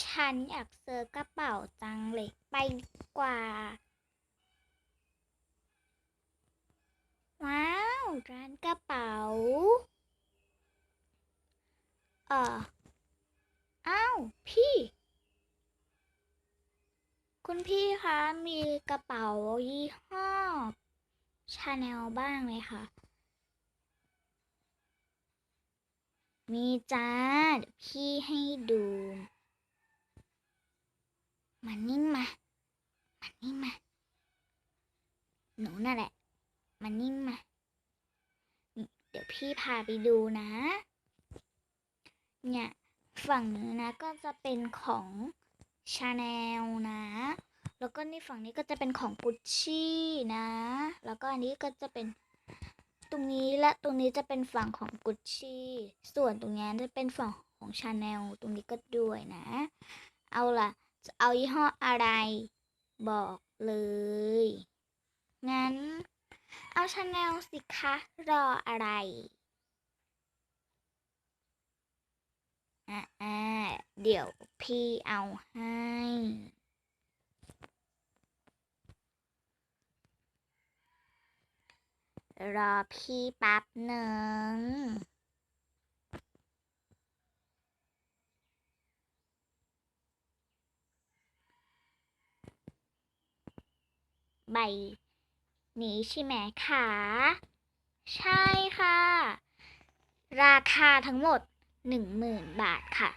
ฉันอยากซื้อกระเป๋าจังเลยไปกว่า ว้าว ร้านกระเป๋าเอออ้าว พี่ คุณพี่คะมีกระเป๋ายี่ห้อชาแนลบ้างไหมคะมีจ้า พี่ให้ดู มานี่มามานี่มา หนูนั่นแหละมานี่มา เดี๋ยวพี่พาไปดูนะ เนี่ย ฝั่งนี้นะก็จะเป็นของชาแนลนะ แล้วก็นี่ฝั่งนี้ก็จะเป็นของกุชชี่นะ แล้วก็อันนี้ก็จะเป็นตรงนี้และตรงนี้จะเป็นฝั่งของกุชชี่ ส่วนตรงนี้จะเป็นฝั่งของชาแนล ตรงนี้ก็ด้วยนะ เอาล่ะ จะเอายี่ห้ออะไร บอกเลย งั้น เอาชาแนลสิคะ รออะไรอ่าอ่าเดี๋ยวพี่เอาให้ รอพี่แป๊บหนึ่ง ใบนี้ใช่ไหมคะ ใช่ค่ะ ราคาทั้งหมดหนึ่งหมื่นบาทค่ะ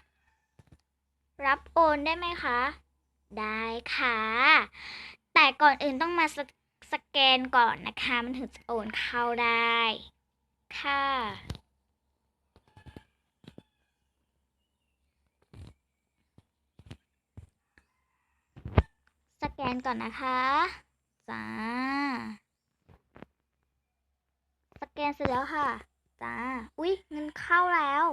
รับโอนได้ไหมคะ ได้ค่ะ แต่ก่อนอื่นต้องมาสสแกนก่อนนะคะ มันถึงจะโอนเข้าได้ ค่ะ สแกนก่อนนะคะ จ้า สแกนเสร็จแล้วค่ะ จ้า อุ๊ย เงินเข้าแล้ว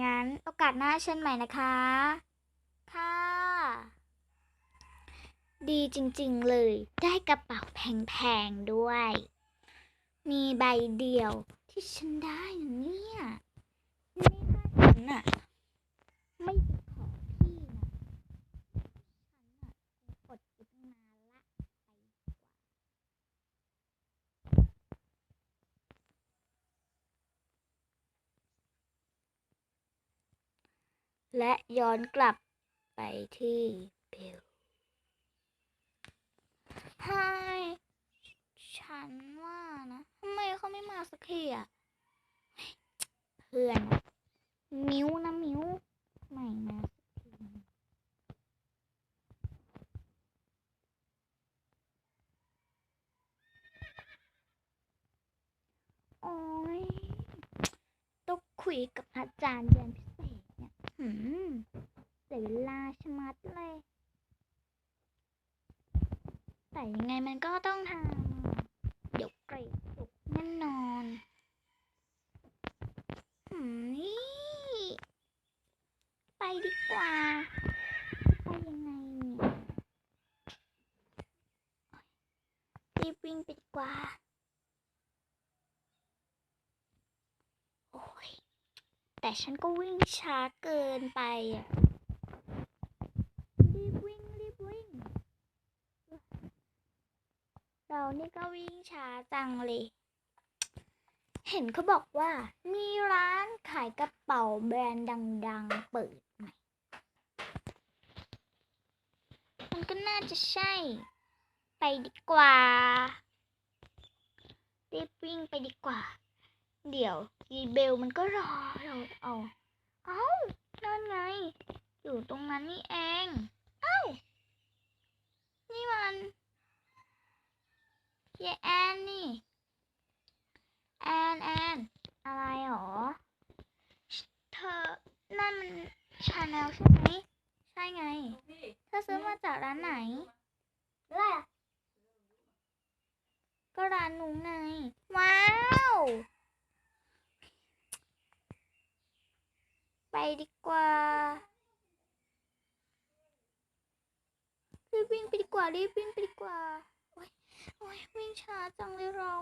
งั้นโอกาสหน้าเช่นใหม่นะคะ ค่ะ ดีจริง ๆ เลย ได้กระเป๋าแพง ๆ ด้วย มีใบเดียวที่ฉันได้เนี่ย นี่ถ้าฉันน่ะไม่ไปขอพี่นะ ฉันน่ะคงอดอยู่ตั้งนานละ ไปดีกว่า และย้อนกลับไปที่เบลไฮฉันว่านะทำไมเขาไม่มาสักทีอะเพื่อน มิ้วนะมิ้วไม่มาสักทีโอ้ยต้องคุยกับอาจารย์เรียนพิ หืมเสียเวลาชะมัดเลย แต่ยังไงมันก็ต้องทำเดี๋ยวกรดตกแน่นอนหืมนี่ ไปดีกว่า ไปยังไงเนี่ยรีบวิ่งไปดีกว่า โอ้ย แต่ฉันก็วิ่งช้าเกินไปอะรีบวิ่งรีบวิ่ง เรานี่ก็วิ่งช้าจังเลย เห็นเขาบอกว่า มีร้านขายกระเป๋าแบรนด์ดัง ๆ เปิดใหม่ มันก็น่าจะใช่ ไปดีกว่า รีบวิ่งไปดีกว่า เดี๋ยว ยีเบลมันก็รอเราเอาเอานั่นไง อยู่ตรงนั้นนี่เอง เอ้า นี่มันเยแอนนี่ แอนแอนอะไรหรอ เธอ นั่นมันชาแนลใช่ไหม ใช่ไง เธอซื้อมาจากร้านไหนอะไรก็ร้านหนูไง ว้าว ไปดีกว่ารีบวิ่งไปดีกว่ารีบวิ่งไปดีกว่าโอ๊ยโอ๊ยวิ่งช้าจังเลยเรา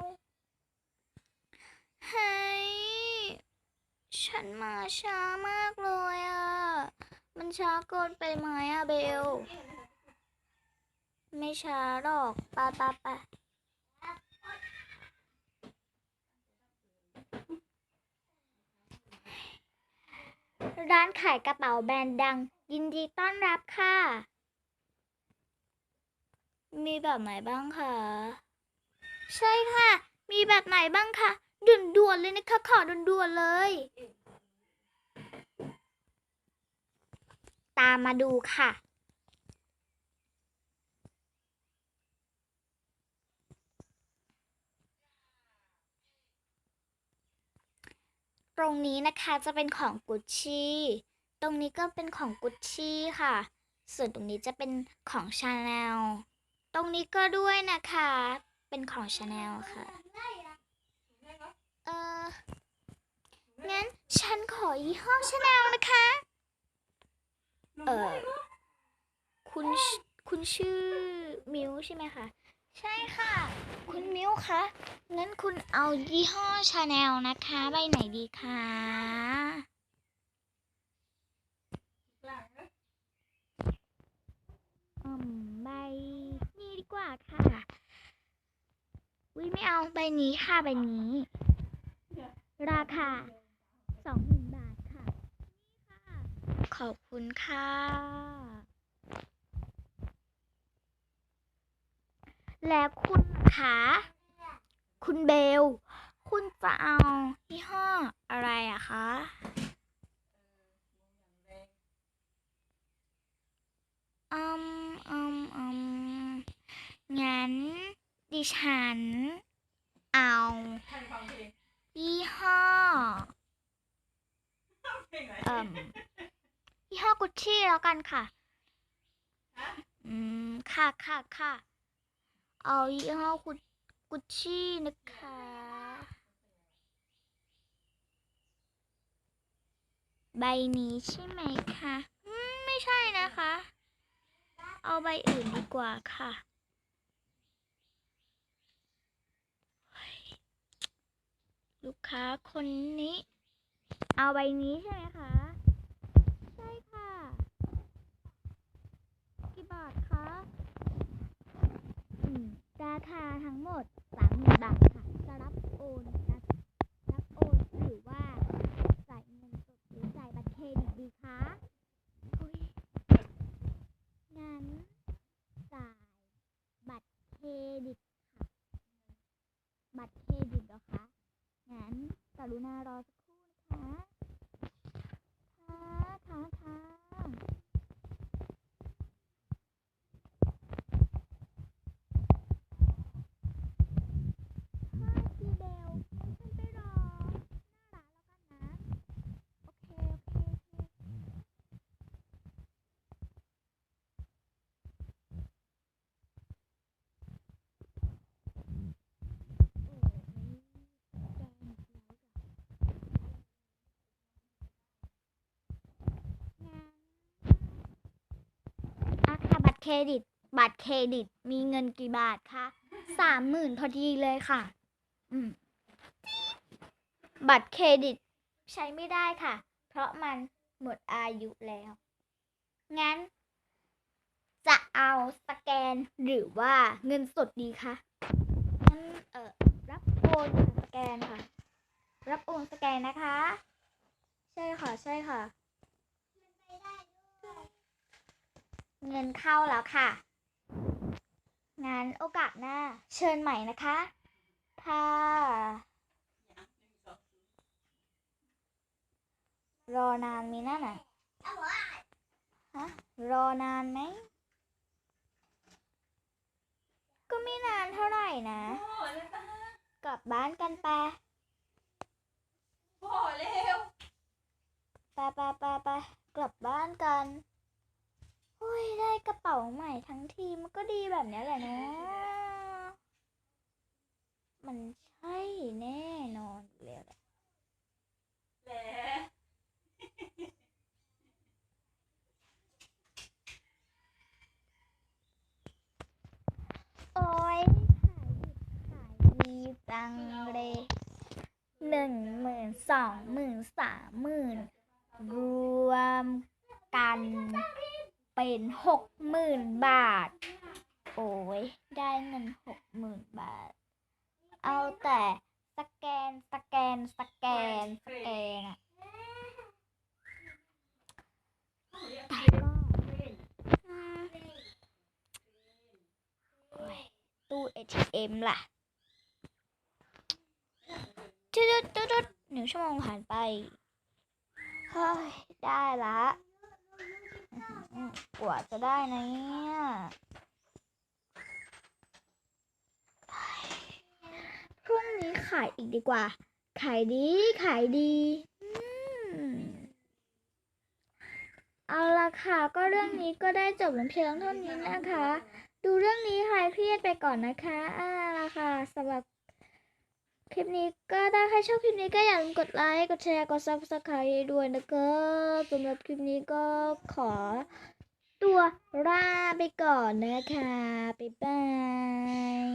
เฮ้ยฉันมาช้ามากเลยอะ มันช้าเกินไปไหมอะเบล ไม่ช้าหรอกไปไปไป ร้านขายกระเป๋าแบรนด์ดัง ยินดีต้อนรับค่ะ มีแบบไหนบ้างคะ ใช่ค่ะ มีแบบไหนบ้างคะด่วนๆเลยนะคะ ขอด่วนๆเลย ตามมาดูค่ะ ตรงนี้นะคะจะเป็นของกุชชี่ตรงนี้ก็เป็นของกุชชี่ค่ะ ส่วนตรงนี้จะเป็นของชาแนลตรงนี้ก็ด้วยนะคะ เป็นของชาแนลค่ะ เอองั้นฉันขอยี่ห้อชาแนลนะคะ เออคุณคุณชื่อมิวใช่ไหมคะ ใช่ค่ะ คุณมิวคะ งั้นคุณเอายี่ห้อชาแนลนะคะ ใบไหนดีคะอืมใบนี้ดีกว่าค่ะวิไม่เอาใบนี้ค่ะใบนี้ ราคาสองหมื่นบาทค่ะ นี่ค่ะ ขอบคุณค่ะแล้วคุณคะ คุณเบล คุณจะเอายี่ห้ออะไรอะคะอืมอืมอืมงั้นดิฉัน เอายี่ห้อเอ่มยี่ห้อกุชชี่แล้วกันค่ะ อืม ค่ะค่ะค่ะ เอายี่ห้อกุ กุชชี่นะคะใบนี้ใช่ไหมคะไม่ใช่นะคะ เอาใบอื่นดีกว่าค่ะลูกค้าคนนี้ เอาใบนี้ใช่ไหมคะ ใช่ค่ะ กี่บาทคะราคาทั้งหมด สามหมื่นบาทค่ะจะรับโอนนะรับโอนหรือว่าจ่ายเงินสดหรือจ่ายบัตรเครดิตดีคะอุ๊ยงั้นจ่ายบัตรเครดิตค่ะ บัตรเครดิตเหรอคะงั้นกรุณารอสักครู่นะคะค่ะค่ะค่ะค่ะพี่เบลงั้นฉันไปรอหน้าร้านแล้วกันนะ โอเค โอเค โอเค โอ้ยแกงอีกแล้วจ้ะงั้นอะค่ะบัตร เครดิต บัตรเครดิต มีเงินกี่บาทคะสามหมื่นพอดีเลยค่ะ อืม บัตรเครดิต ใช้ไม่ได้ค่ะ เพราะมันหมดอายุแล้ว งั้น จะเอาสแกนหรือว่าเงินสดดีคะงั้นเออรับโอนสแกนค่ะ รับโอนสแกนนะคะ ใช่ค่ะ ใช่ค่ะ เงินเข้าแล้วค่ะงานโอกาสหน้า เชิญใหม่นะคะค่ะรอนานมีนั่นอะฮะรอนานไหม ก็ไม่นานเท่าไหร่นะ กลับบ้านกันไปพ่อเร็วไปไปไปไปกลับบ้านกันโอ้ยได้กระเป๋าใหม่ทั้งทีมันก็ดีแบบนี้แหละเนาะมันใช่แน่นอนแล้วแหละแหละโอ้ยขายดิบขายดีจังเลยหนึ่งหมื่นสองหมื่นสามหมื่นรวมกัน เป็นหกหมื่นบาท โอ้ย ได้เงินหกหมื่นบาท เอาแต่สแกนสแกนสแกนสแกนอะแต่ก็ตู้ ATM ล่ะจุดจุดจุดหนึ่งชั่วโมงผ่านไป เฮ้ย ได้ละ กว่าจะได้นะเนี่ยพรุ่งนี้ขายอีกดีกว่า ขายดีขายดีอืมเอาละค่ะก็เรื่องนี้ก็ได้จบลงเพียงเท่านี้นะคะ ดูเรื่องนี้คลายเครียดไปก่อนนะคะอ่าละค่ะสำหรับ คลิปนี้ก็ถ้าใครชอบคลิปนี้ก็อย่าลืมกดไลค์ กดแชร์ กดซับสไครต์ด้วยนะครัสำหรับคลิปนี้ก็ขอตัวลาไปก่อนนะคะ บ๊ายบาย